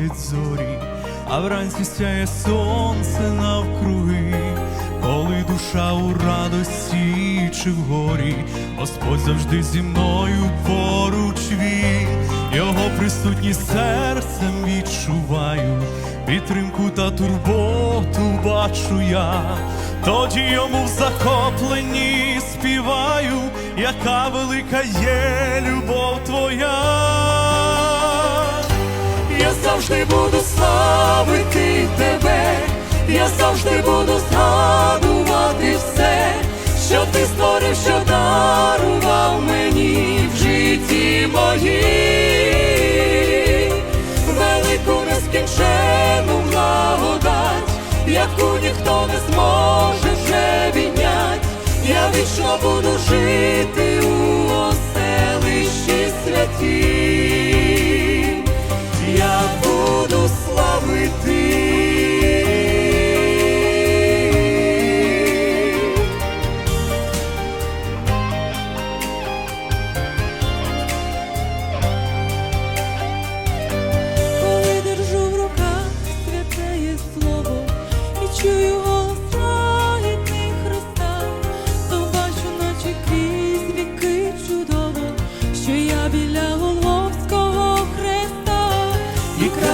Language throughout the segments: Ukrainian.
сходять зорі, а вранці сяє сонце навкруги, коли душа у радості чи в горі, Господь завжди зі мною поруч він, його присутність серцем відчуваю, підтримку та турботу бачу я, тоді йому в захопленні співаю, яка велика є любов твоя. Я завжди буду славити тебе, я завжди буду згадувати все, що ти створив, що дарував мені в житті моїй, велику нескінчену благодать, яку ніхто не зможе вже віднять. Я вічно буду жити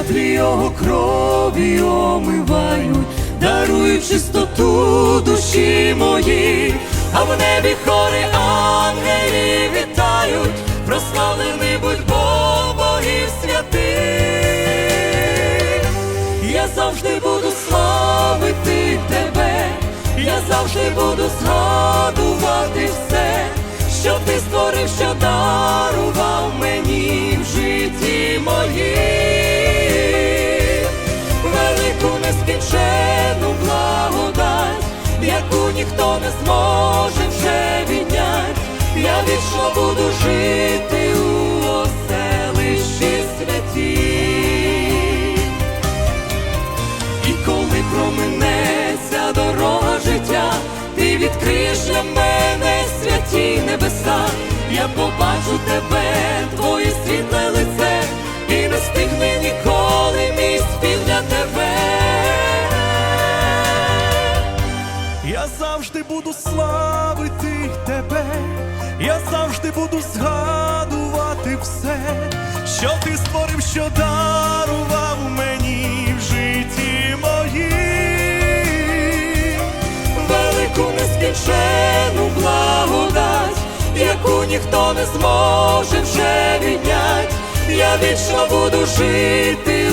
І краплі його крові омивають, дарують чистоту душі моїй, а в небі хори ангелів вітають, прославлений будь Бог богів святих. Я завжди буду славити тебе, я завжди буду згадувати ніхто не зможе вже віднять. Я вічно буду жити у оселищі святій. І коли проминеться дорога життя, ти відкриєш для мене святі небеса, я побачу тебе, завжди буду славити тебе, я завжди буду згадувати все, що ти створив, що дарував мені в житті моїм. велику нескінчену благодать, яку ніхто не зможе вже віднять. Я вічно буду жити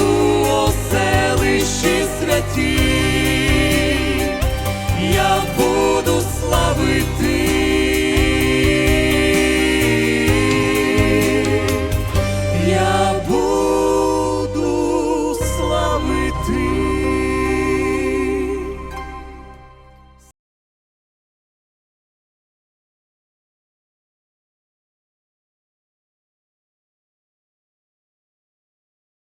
ti.